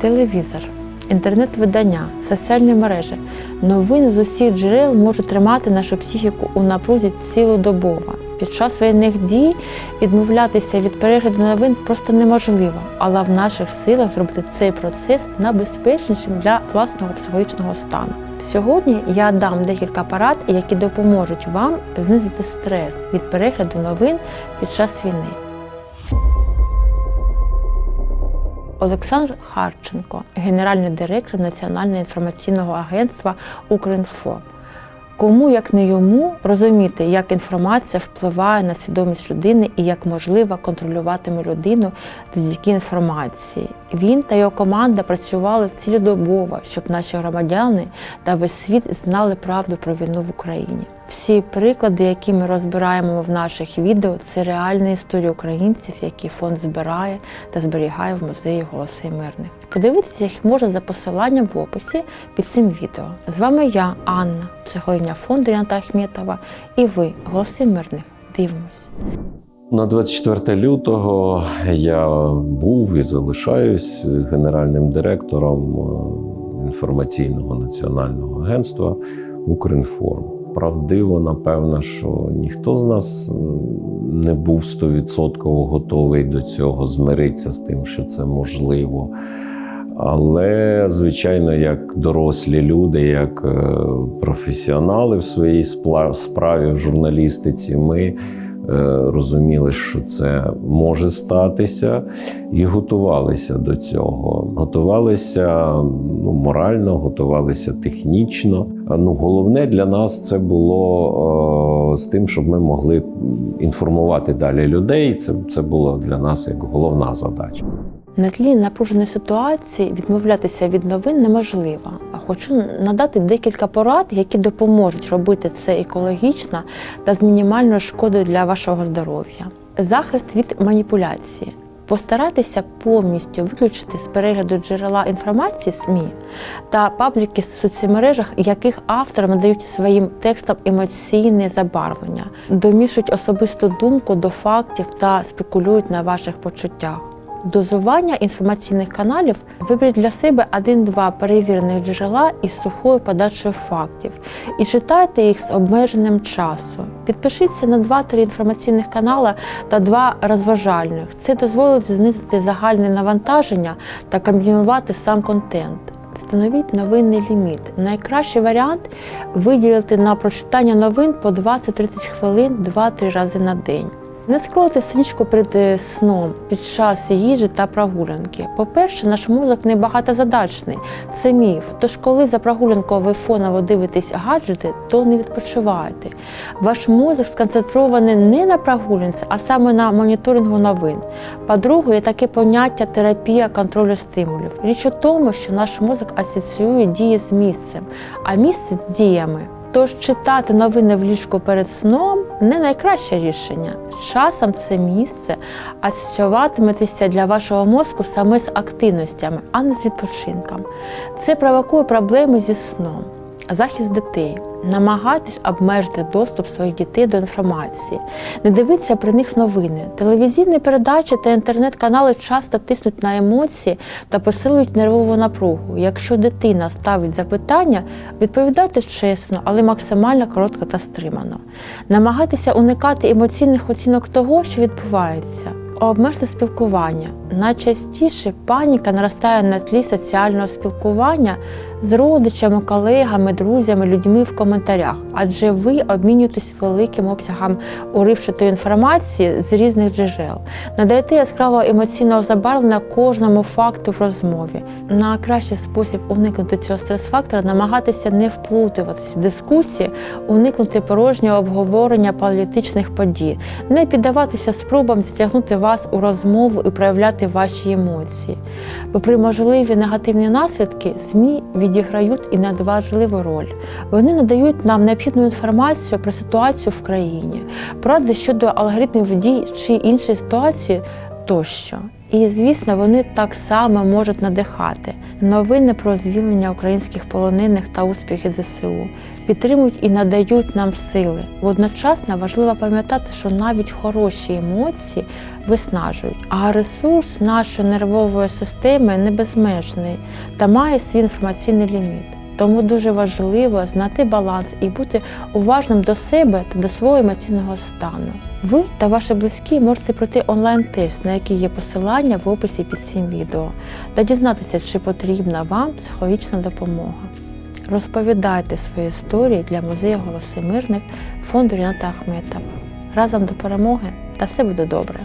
телевізор, інтернет-видання, соціальні мережі. Новини з усіх джерел можуть тримати нашу психіку у напрузі цілодобово. Під час воєнних дій відмовлятися від перегляду новин просто неможливо, але в наших силах зробити цей процес найбезпечнішим для власного психологічного стану. Сьогодні я дам декілька порад, які допоможуть вам знизити стрес від перегляду новин під час війни. Олександр Харченко, генеральний директор Національного інформаційного агентства Укрінфо. Кому, як не йому, розуміти, як інформація впливає на свідомість людини і як можливо контролюватиме людину завдяки інформації. Він та його команда працювали цілодобово, щоб наші громадяни та весь світ знали правду про війну в Україні. Всі приклади, які ми розбираємо в наших відео, це реальні історії українців, які фонд збирає та зберігає в музеї Голоси Мирних. Подивитися їх можна за посиланням в описі під цим відео. З вами я, Анна, психологиня фонду Ріната Ахметова, і ви, Голоси Мирних. Дивимось. На 24 лютого я був і залишаюсь генеральним директором е, інформаційного національного агентства Укрінформ. Правдиво, напевно, що ніхто з нас не був 100% готовий до цього змиритися з тим, що це можливо. Але, звичайно, як дорослі люди, як е, професіонали в своїй справі в журналістиці, ми розуміли, що це може статися, і готувалися до цього. Готувалися ну, морально, готувалися технічно. Ну, головне для нас це було е, з тим, щоб ми могли інформувати далі людей. Це, це було для нас як головна задача. На тлі напруженої ситуації відмовлятися від новин неможливо. Хочу надати декілька порад, які допоможуть робити це екологічно та з мінімальною шкодою для вашого здоров'я. Захист від маніпуляції. Постарайтеся повністю виключити з перегляду джерела інформації СМІ та пабліки в соцмережах, яких автори надають своїм текстам емоційне забарвлення, домішують особисту думку до фактів та спекулюють на ваших почуттях. Дозування інформаційних каналів виберіть для себе один-два перевірених джерела із сухою подачею фактів і читайте їх з обмеженим часу. Підпишіться на 2-3 інформаційних канали та два розважальних. Це дозволить знизити загальне навантаження та комбінувати сам контент. Встановіть новинний ліміт. Найкращий варіант виділити на прочитання новин по 20-30 хвилин 2-3 рази на день. Не скролити стрічку перед е, сном під час їжі та прогулянки. По-перше, наш мозок не багатозадачний. Це міф. Тож, коли за прогулянкою ви фоново дивитесь гаджети, то не відпочиваєте. Ваш мозок сконцентрований не на прогулянці, а саме на моніторингу новин. По-друге, є таке поняття терапія контролю стимулів. Річ у тому, що наш мозок асоціює дії з місцем, а місце з діями. Тож читати новини в ліжку перед сном не найкраще рішення. Часом це місце асоціюватиметься для вашого мозку саме з активностями, а не з відпочинком. Це провокує проблеми зі сном. Захист дітей. Намагайтесь обмежити доступ своїх дітей до інформації. Не дивіться при них новини. Телевізійні передачі та інтернет-канали часто тиснуть на емоції та посилюють нервову напругу. Якщо дитина ставить запитання, відповідайте чесно, але максимально коротко та стримано. Намагайтеся уникати емоційних оцінок того, що відбувається. Обмежте спілкування. Найчастіше паніка наростає на тлі соціального спілкування з родичами, колегами, друзями, людьми в коментарях, адже ви обмінюєтесь великим обсягом уривчатої інформації з різних джерел, надаєте яскравого емоційного забарвлення кожному факту в розмові. Найкращий спосіб уникнути цього стрес-фактора намагатися не вплутуватися в дискусії, уникнути порожнього обговорення політичних подій, не піддаватися спробам затягнути вас у розмову і проявляти ваші емоції. Попри можливі негативні наслідки, ЗМІ відіграють і надважливу роль. Вони надають нам необхідну інформацію про ситуацію в країні, поради щодо алгоритмів дій чи іншої ситуації тощо. І, звісно, вони так само можуть надихати. Новини про звільнення українських полонених та успіхи ЗСУ підтримують і надають нам сили. Водночасно важливо пам'ятати, що навіть хороші емоції виснажують, а ресурс нашої нервової системи не безмежний та має свій інформаційний ліміт. Тому дуже важливо знати баланс і бути уважним до себе та до свого емоційного стану. Ви та ваші близькі можете пройти онлайн-тест, на який є посилання в описі під цим відео, та дізнатися, чи потрібна вам психологічна допомога. Розповідайте свої історії для музею Голоси Мирних фонду Ріната Ахметова. Разом до перемоги та все буде добре!